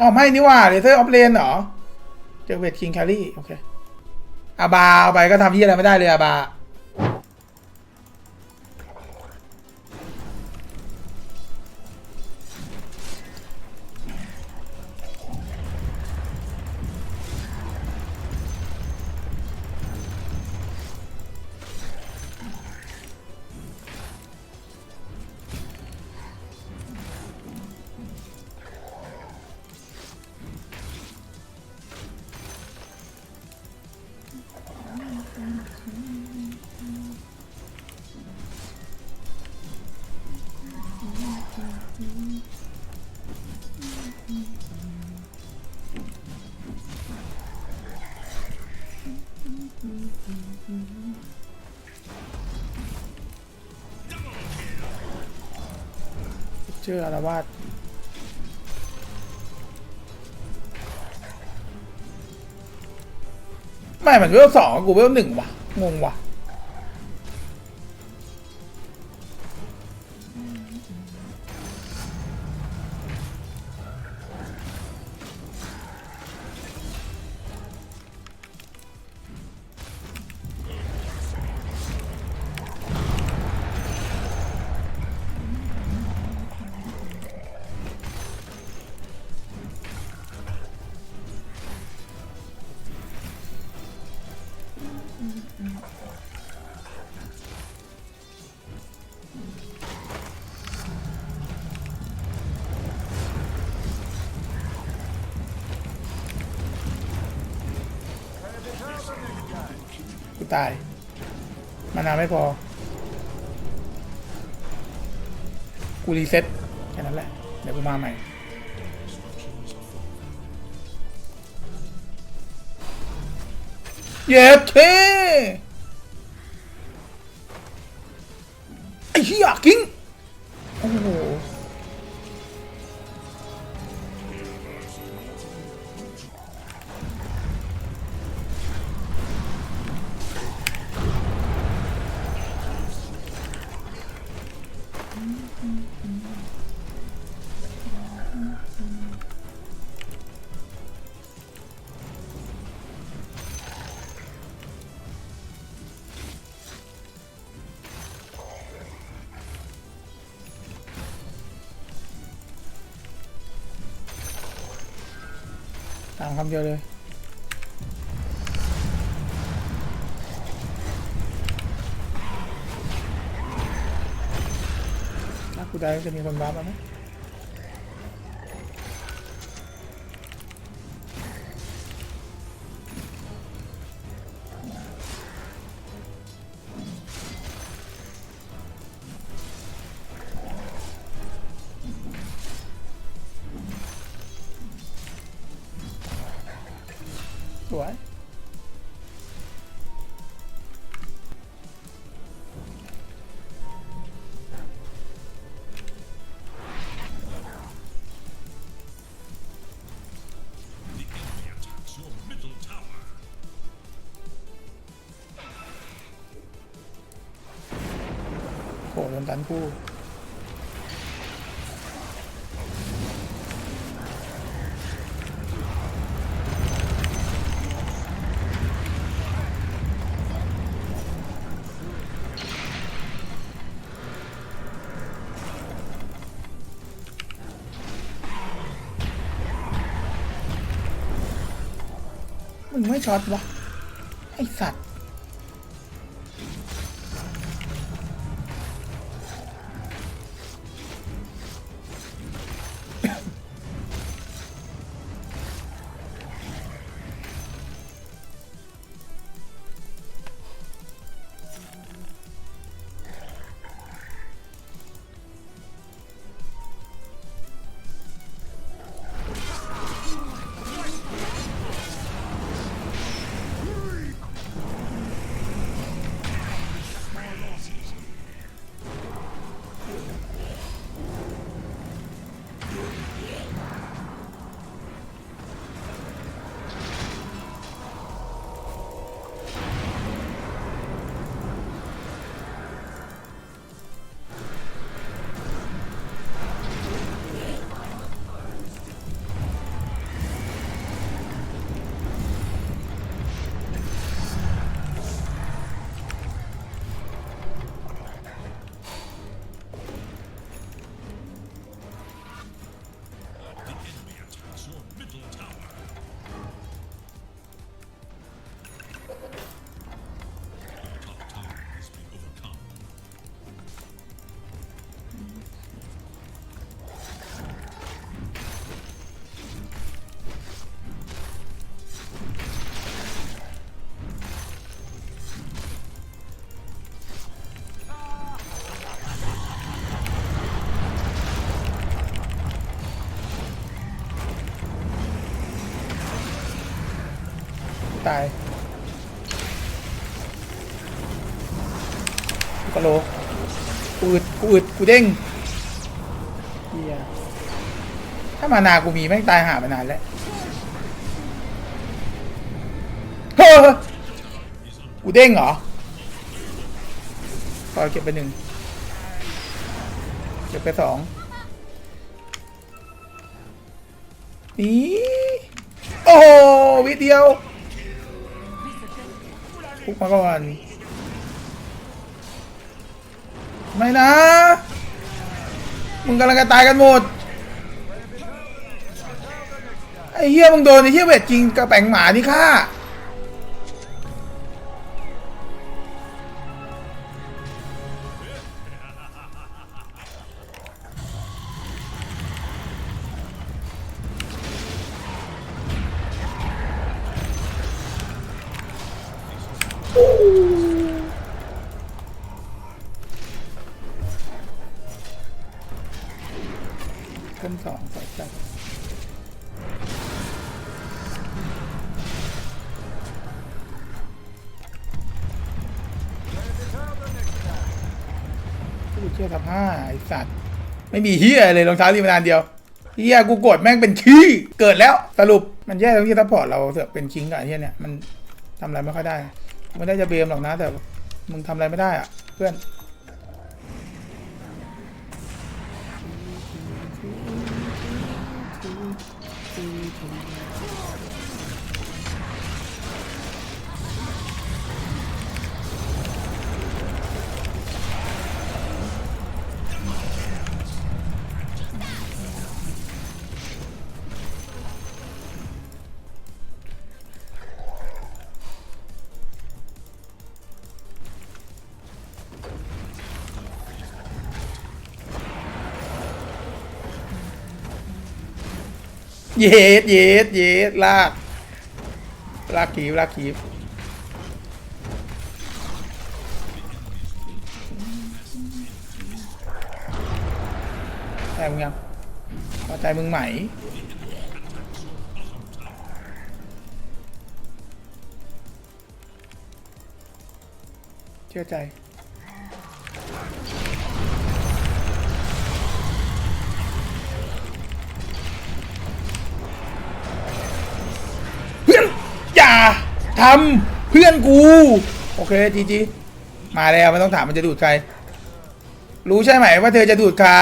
อ๋อไม่นี่ว่าเลเซอร์ออฟเลนเหรอ เจอเวทคิงแครี่โอเคอาบาเอาไปก็ทำยี่อะไรไม่ได้เลยอาบาื่ออารวาสไม่เหมือนเวลสองกูเวลหนึ่งว่ะงงว่ะ ตาย มานานไม่พอ กูรีเซ็ตแค่นั้นแหละ เดี๋ยวกูมาใหม่เย็ดเค ตามคำเดียวเลย ถ้ากูได้จะมีคนบ้าบ้างไหม โหโดนตันคู่มึงไม่ช็อตวะ ตายกูกะโหลกกูอึดกูอึดกูเด้งเฮียถ้ามานากูมีแม่งตายหาไปนานแล้วเฮ้ยกูเด้งเหรอพอเก็บไปหนึ่งเก็บไปสองนี่โอ้โหวิเดียว พุกมาก่อน ไม่นะ มึงกำลังจะตายกันหมด ไอ้เหี้ยมึงโดนไอ้เหี้ยเวทจริงกระแปงหมานี่ฆ่า ขึ้นสองสจับกูเชื่อทับห้าไอสัตว์ ไม่มีเฮียเลยรองเท้ารีมานานเดียวเฮียกูกดแม่งเป็นขี้เกิดแล้วสรุปมันแย่ตรงที่ซัพพอร์ตเราเสือกเป็นคิงกับไอ้เฮียเนี่ยมันทำอะไรไม่ค่อยได้ ไม่ได้จะเบมหรอกนะแต่มึงทำอะไรไม่ได้อะเพื่อน เย็ดเย็ดเย็ดลาก ลากขีบลากขีบแต่มึงยังพอใจมึงไหมเชื่อใจ ทำเพื่อนกู โอเคจีจีมาแล้วไม่ต้องถามมันจะดูดใคร รู้ใช่ไหมว่าเธอจะดูดใคร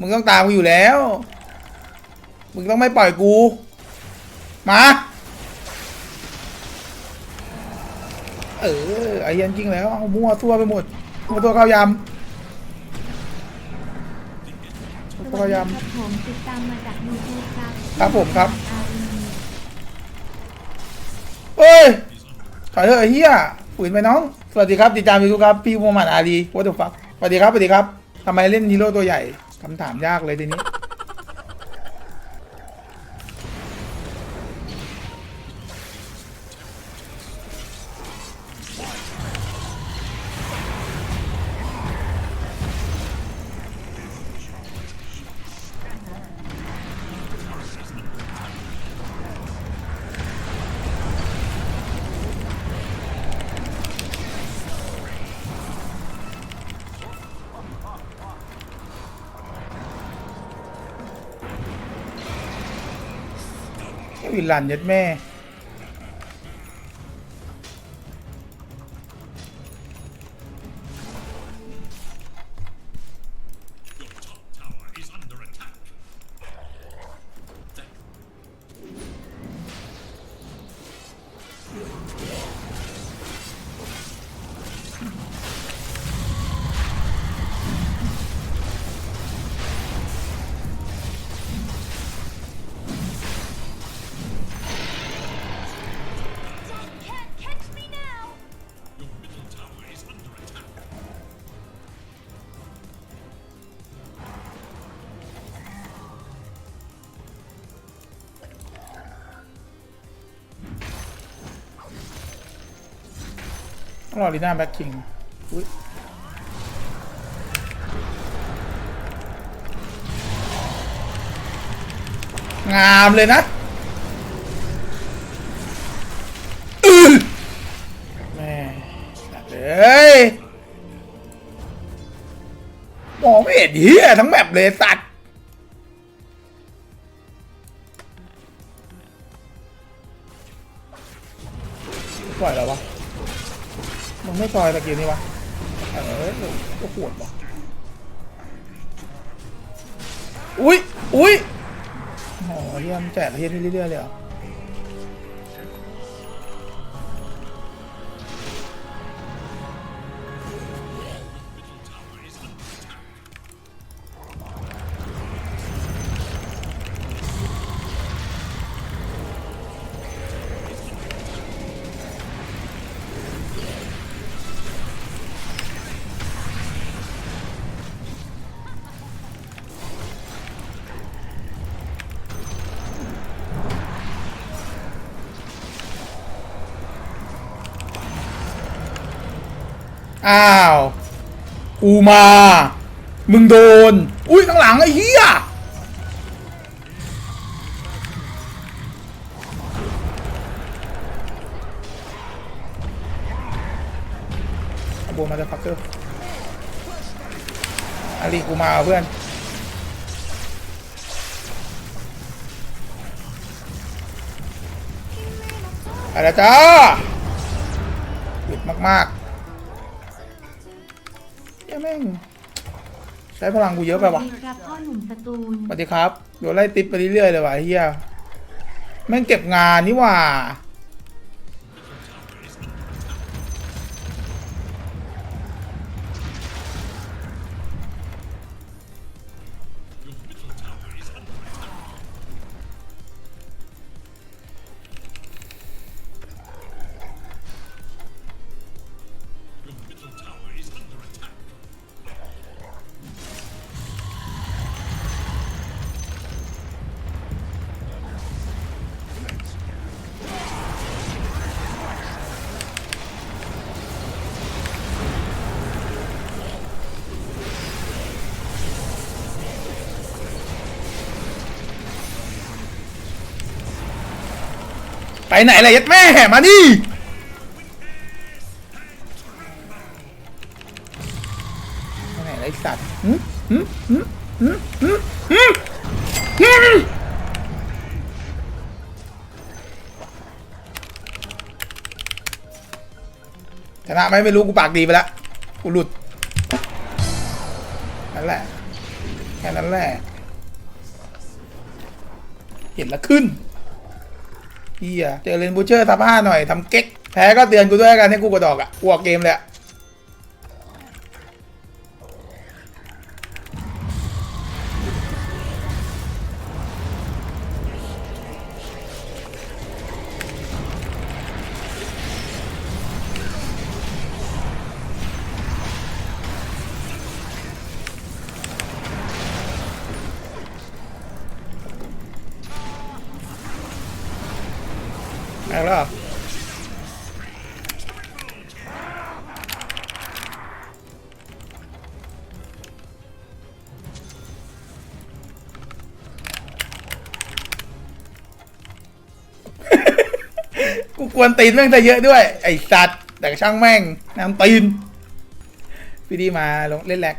มึงต้องตามกูอยู่แล้ว มึงต้องไม่ปล่อยกู มาเออไอ้ยันจริงแล้วเอามั่วตัวไปหมดมั่วตัวเข้ายำมั่วตัวเข้ายำครับผมติดตามมาจากยูทูบครับครับผมครับอารี เอ้ยขอยเถอะไอ้เฮียฝืนไปน้อง สวัสดีครับติดตามยูทูบครับ พี่มูฮัมหมัดอาลีวัตถุฟักสวัสดีครับสวัสดีครับทำไมเล่นฮีโร่ตัวใหญ่คำถามยากเลยทีนี้ วิลลันยัดแม่ ลอริดาแบ็กคิงอุ้ยงามเลยนะแม่เลยมองไม่เห็นเฮียทั้งแบบเลยสัตว ไม่ซอยตะกี้นี่วะเออก็ปวดวะอุ้ยอุ้ยโอ้เฮียมแจกเฮียนี่เรื่อยๆเลยเหรอ อ้าว กูมา มึงโดน อุ้ยข้างหลังไอ้เหี้ยบวมาจะพักเกอร์อาลีกูมาเพื่อนไปแล้วจ้าหยุดมาก ๆ แม่งใช้พลังกูเยอะไปวะสวัสดีครับพ่อหนุ่มสตูลสวัสดีครับโดนไล่ติปไปเรื่อยๆเลยว่ะไอ้เฮียแม่งเก็บงานนี่หว่า ไปไหนล่ะยัดแม่มานี่ไปไหนไอสัตว์หึหึหึหึหึหึหึชนะไหมไม่รู้กูปากดีไปแล้วกูหลุดนั่นแหละแค่นั้นแหละเห็นแล้วขึ้น เฮียเจอเลนบูเชอร์ทับห้าหน่อยทำเก๊กแพ้ก็เตือนกูด้วยกันให้กูกระดอกอะกูออกเกมเลยอะ กวนตีนแม่งแต่เยอะด้วย ไอสัตว์แต่ช่างแม่งน้ำตีนพี่ดีมาลงเล่นแหลก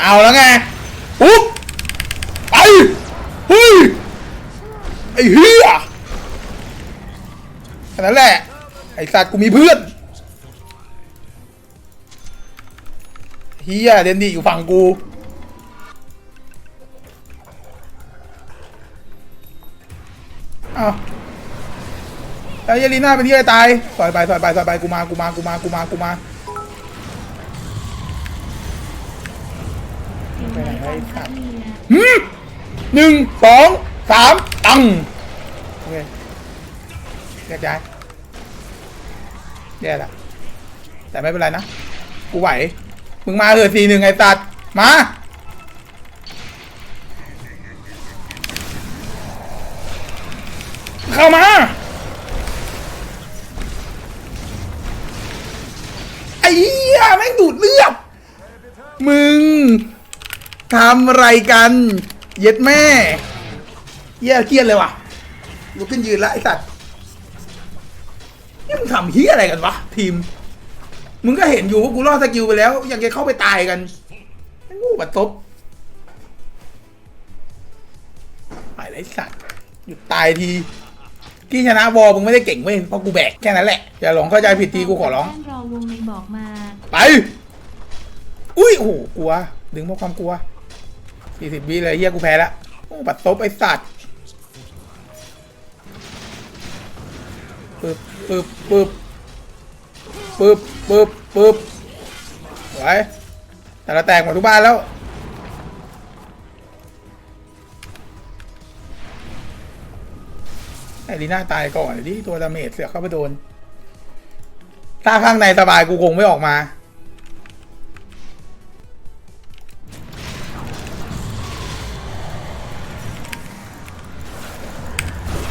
เอาแล้วไงปุ๊บไปเฮ้ยไอ้เฮียแค่นั้นแหละ ไอ้สัตว์กูมีเพื่อนเฮียเดนดีอยู่ฝั่งกู อาแล้วยาลีน่าเป็นที่ไอ้ตายถอยไปถอยไปถอยไปกูมากูมากูมากูมากูมาอยู่ในความครับเมียหืมหนึ่งสองสามตังโอเคแยกย้ายแย่ละแต่ไม่เป็นไรนะ กูไหว มึงมาเถอะทีหนึ่งไอ้ตัดมา เข้ามา ไอ้เหี้ยแม่งดูดเลือด มึงทำอะไรกัน เย็ดแม่เฮียเครียดเลยว่ะ ลุกขึ้นยืนละไอ้สัตว์นี่มึงทำเฮียอะไรกันวะ ทีม มึงก็เห็นอยู่ว่ากูรอดสกิลไปแล้ว ยังจะเข้าไปตายกันไอ้งูบัดตบไปเลยไอ้สัตว์ หยุดตายที ที่ชนะวอลมึงไม่ได้เก่งเว้ยเพราะกูแบกแค่นั้นแหละอย่าหลงเข้าใจผิดทีกูขอร้องท่านรอวงในบอกมา ไป อุ้ยโอ้โหกลัว ดึงเพราะความกลัวสี่สิบวิเลยเฮียกูแพ้ละโอ้บัดซบไอ้สัตว์ปึ๊บปึ๊บปึ๊บปึ๊บปึ๊บปึ๊บไหวแต่ละแตกหมดทุกบ้านแล้ว ไอ้ลีน่าตายก่อนดิตัวดาเมจเสือกเข้าไปโดน ถ้าข้างในสบายกูคงไม่ออกมา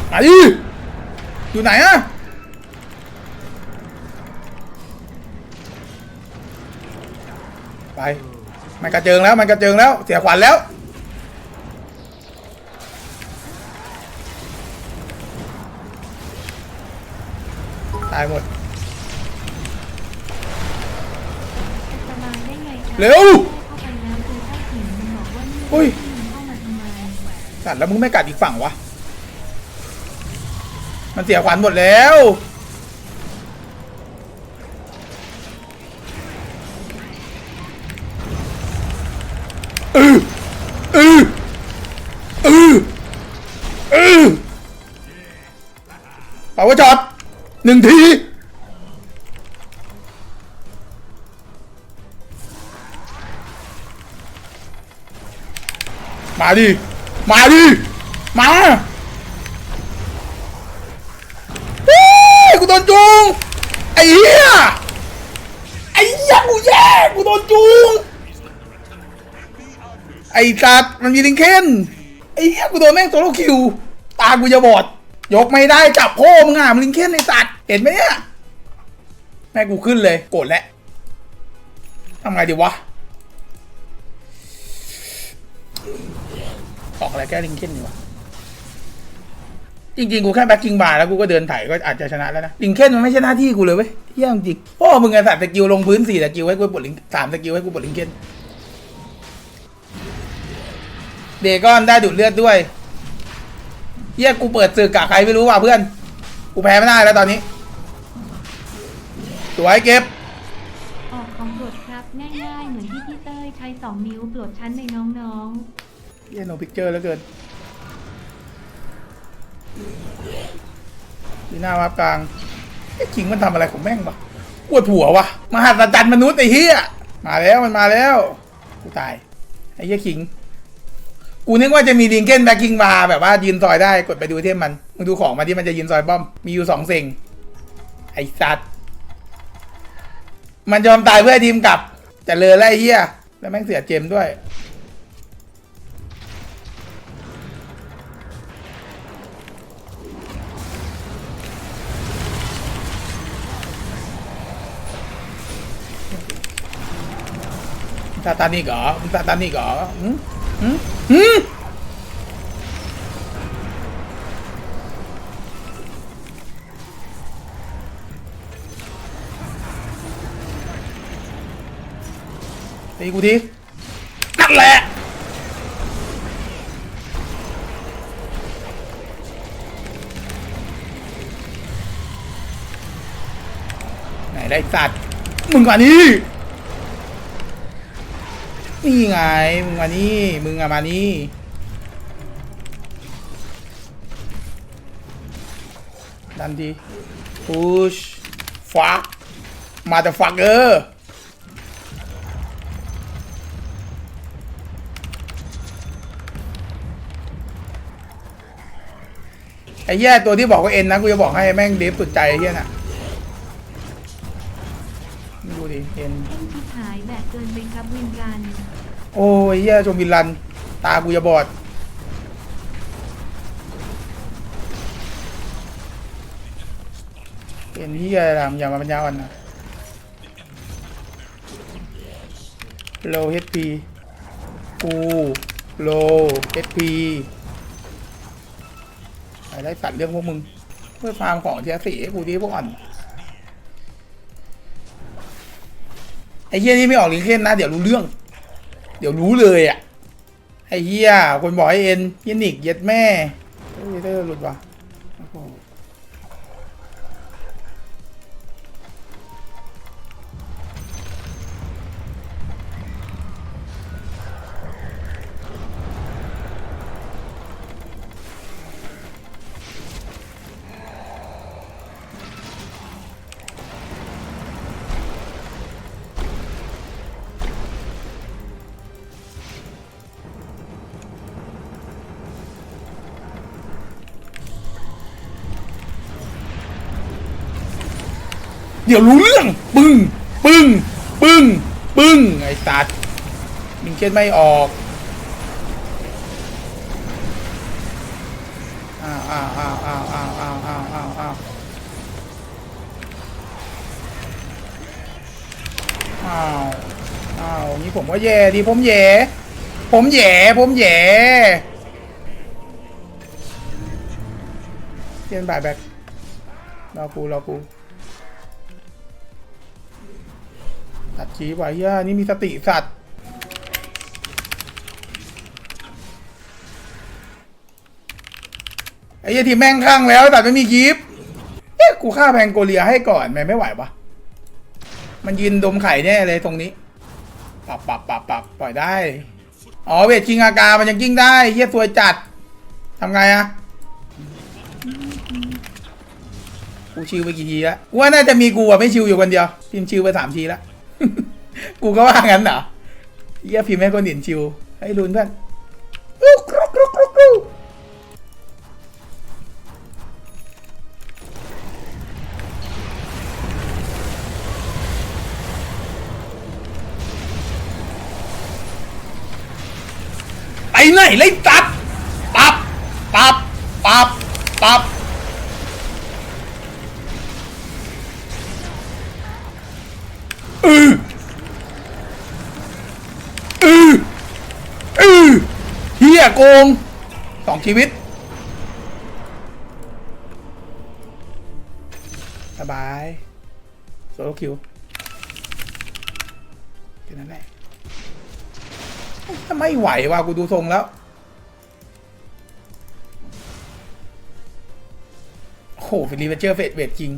ไหนอยู่ไหนอะไป มันกระเจิงแล้ว มันกระเจิงแล้ว เสียขวัญแล้วายหมดสบายได้ไงจ๊ะเร็ว เข้าไปแล้วคือใต้หินมันบอกว่านี่อุ้ยมึงเข้ามาทำไมสัตว์แล้วมึงไม่กัดอีกฝั่งวะ มันเสียขวัญหมดแล้วเออเออเออเออเป่าว่าจอด หนึ่งทีมาดิ มาดิ มาฮ้ยกูโดนจูงไอ้เหี้ย ไอ้เหี้ยกูแย่กูโดนจูงไอ้สัตว์มันมีลิงเคนไอ้เหี้ยกูโดนแม่งโซโลคิว ตากูจะบอด ยกไม่ได้จับพ่อมึงอะมันลิงเคนไอ้สัตว์ เห็นไหมเนี่ยแม่กูขึ้นเลยโกรธแล้วทำไงดีวะออกอะไรแก้ลิงเคนดีวะจริงๆ กูแค่แบ็คกิ้งบาร์แล้วกูก็เดินไถ่ายก็อาจจะชนะแล้วนะลิงเคนมันไม่ใช่หน้าที่กูเลยเว้ยเยี่ยมจริงพ่อมึงไงสัตว์สกิลลงพื้นสี่สกิลให้กูปลดลิงสามสกิลให้กูปลดลิงเคนเดกอนได้ดูดเลือดด้วยเยี่ยกูเปิดศึกกับใครไม่รู้ว่ะเพื่อน กูแพ้ไม่ได้แล้วตอนนี้ สวยเก็บ ออกของปลดครับง่ายๆเหมือนที่พี่เต้ยใช้สองนิ้วปลดชั้นในน้องเยี่ยโนพิกเจอร์แล้วเกินดีหน้าวับกลางไอ้คิงมันทำอะไรของแม่งวะปวดหัววะมหัศจรรย์มนุษย์ไอ้เหี้ยมาแล้วมันมาแล้ว กูตาย ไอ้เหี้ยคิง กูนึกว่าจะมีลิงเก้นแบ็คกิ้งบาร์แบบว่ายืนซอยได้กดไปดูเทมมันมึงดูของมาที่มันจะยืนซอยป้อมมีอยู่สองสิ่งไอ้สัตว์ มันยอมตายเพื่อทีมกลับจะเลยไล่เฮียแล้วแม่งเสียเจมด้วย ซาตานิกเหรอซาตานิกเหรอหืมหืมหืม ตีกูทีนั่นแหละไหนได้สัตว์มึงกว่านี้นี่ไงมึงมานี่มึงอะมานี่ดันที push fuck มาแต่ fuck เออ อ้แย่ตัวที่บอกว่าเอ็นนะกูจะบอกให้แม่งเดฟสุดใจไอ้เหี้ยน่ะไม่ดูดิเอ็นๆเอ็นที่หายแบบเกินไปครับวินรันโอ้ยเหี้ยชมวินลัน ตากูจะบอดเป็นเหี้ยอะไรทำอย่ามาปัญญาอ่อนนะ low HP กู low HP ไปได้สัตว์เรื่องพวกมึง เพื่อฟาร์มของเทียสี่ให้กูดีพวกอ่อนไอ้เฮียนี่ไม่ออกลิงเคนนะ เดี๋ยวรู้เรื่อง เดี๋ยวรู้เลยอะไอ้เฮียคนบอกให้เอ็นเฮียนิกเย็ดแม่เฮ้ยเธอหลุดว่ะโอ้โห ดี๋ยวรู้เรื่อง ปึ้ง ปึ้ง ปึ้ง ปึ้ง ไอ้สัตว์ลิงเคนไม่ออกอ้าวอ้าวอ้าวอ้าวอ้าวอ้าวอ้าวอ้าวอ้าวอ้าวอ้าวนี่ผมก็แย่ดีผมแย่ผมแย่ผมแย่เทียนบ่ายแบกรอกูรอกู ตัดชีไว้ย่านี่มีสติสัตว์ ไอ้ยทีมแม่งข้างแล้วแต่ไม่มีคลิปเอ๊ะกูฆ่าแพงโกเลียให้ก่อนแม่ไม่ไหวปะมันยืนดมไข่แน่เลยตรงนี้ ปรับปรับปรับปรับปล่อยได้ อ๋อเวทชิงอากามันยังกิ้งได้เฮียสวยจัดทำไงอะกูชิวไปกี่ทีแล้วกูว่าน่าจะมีกูอะไม่ชิวอยู่คนเดียวพิมชิวไปสามทีแล้ว กูก็ว่างั้นเหรอเฮียพิมพ์ให้คนอื่นชิว ให้ลุ้นเพื่อนไปไหนเลยตัดปับปับปับปับอืออืออือเฮียโก งสองชีวิต สบายโซโลคิวแค่นั้นแหละถ้าไม่ไหวว่ะกูดูทรงแล้วโอ้โหฟิลิปเจอร์เฟดเวทจริง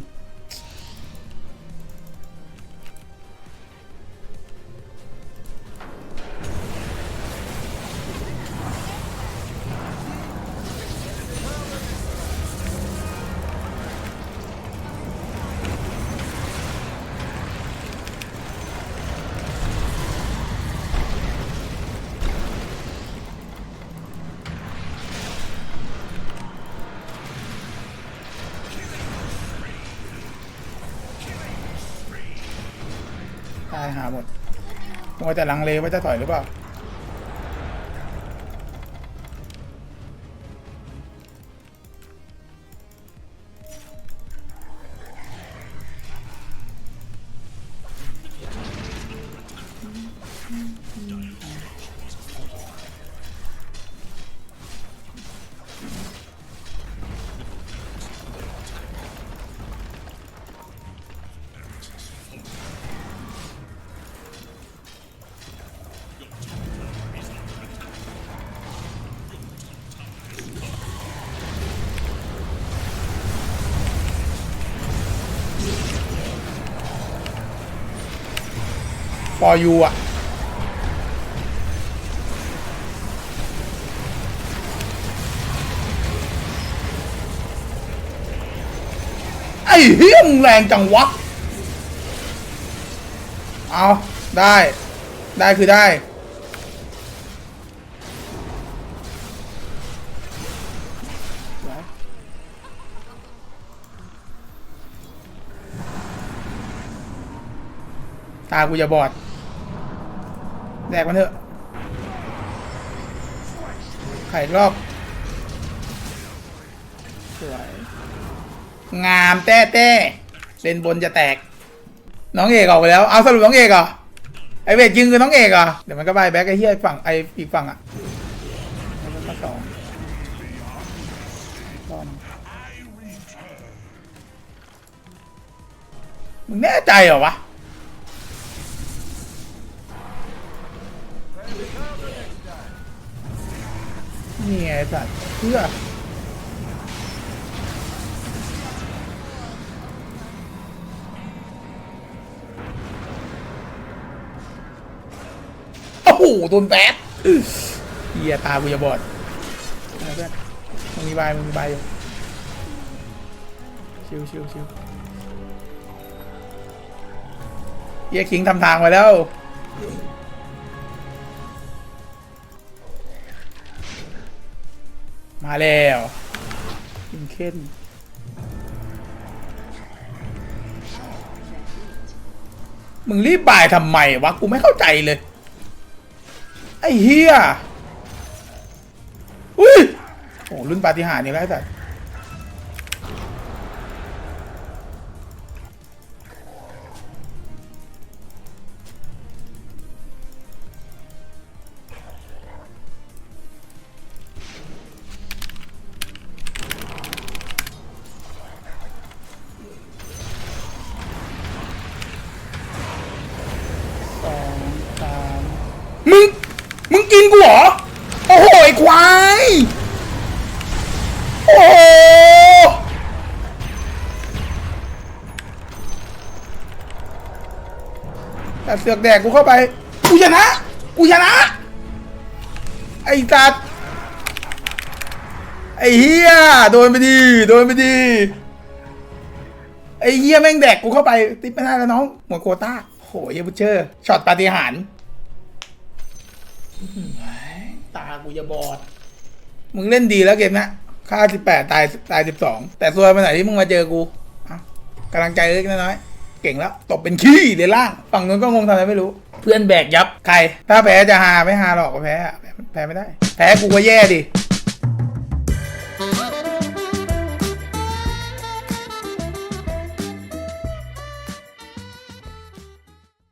หาหมดมัวแต่ลังเลว่าจะต่อยหรือเปล่า ฟอยูอะไอ้เฮี้ยมงแรงจังวะ เอาได้ ได้คือได้ ตากูอย่าบอด ดกมันเถอะ ไข่รอบ สวย งามแต้แต้เลนบนจะแตก น้องเอกออกไปแล้ว เอาสรุปน้องเอกเหรอ ไอเวทยิงคือน้องเอกเหรอ เดี๋ยวมันก็บายแบ็กไอเฮียฝั่งไออีกฝั่งอะแล้วก็สองรอหน่อยมึงแน่ใจเหรอวะ นี่ไงสัตว์เพื่อโอ้โหโดนแบดเฮียตากูจะบอดอะไรเพื่อนมึงมีใบมึงมีใบอยู่ชิวชิวชิวเฮียคิงทำทางไว้แล้ว มาแล้วยิงเข้นมึงรีบบ่ายทำไมวะ กูไม่เข้าใจเลย ไอ้เฮียอุ้ยโอ้รุ่นปาฏิหาริย์นี่แล้วแต่ เสือกแดกกูเข้าไป กูชนะ กูชนะ ไอ้ตัดไอ้เฮียโดนไปดี โดนไปดี ไอ้เฮียแม่งแดกกูเข้าไป ติดไม่ได้แล้วน้อง หมดโควต้าโหเฮียบุชเชอร์ ช็อตปาฏิหาริย์อื้อหือตากูจะบอด มึงเล่นดีแล้วเกมนะค่าสิบแปดตายตายสิบสองแต่ส่วนไปไหนที่มึงมาเจอกูเอ้ากำลังใจเล็กน้อยๆ เก่งแล้วตบเป็นขี้เลยล่าง ฝั่งนู้นก็งงทำอะไรไม่รู้ เพื่อนแบกยับ ใคร ถ้าแพ้จะหาไม่หาหรอกก็แพ้อะแพ้แพ้ไม่ได้ แพ้กูก็แย่ดิ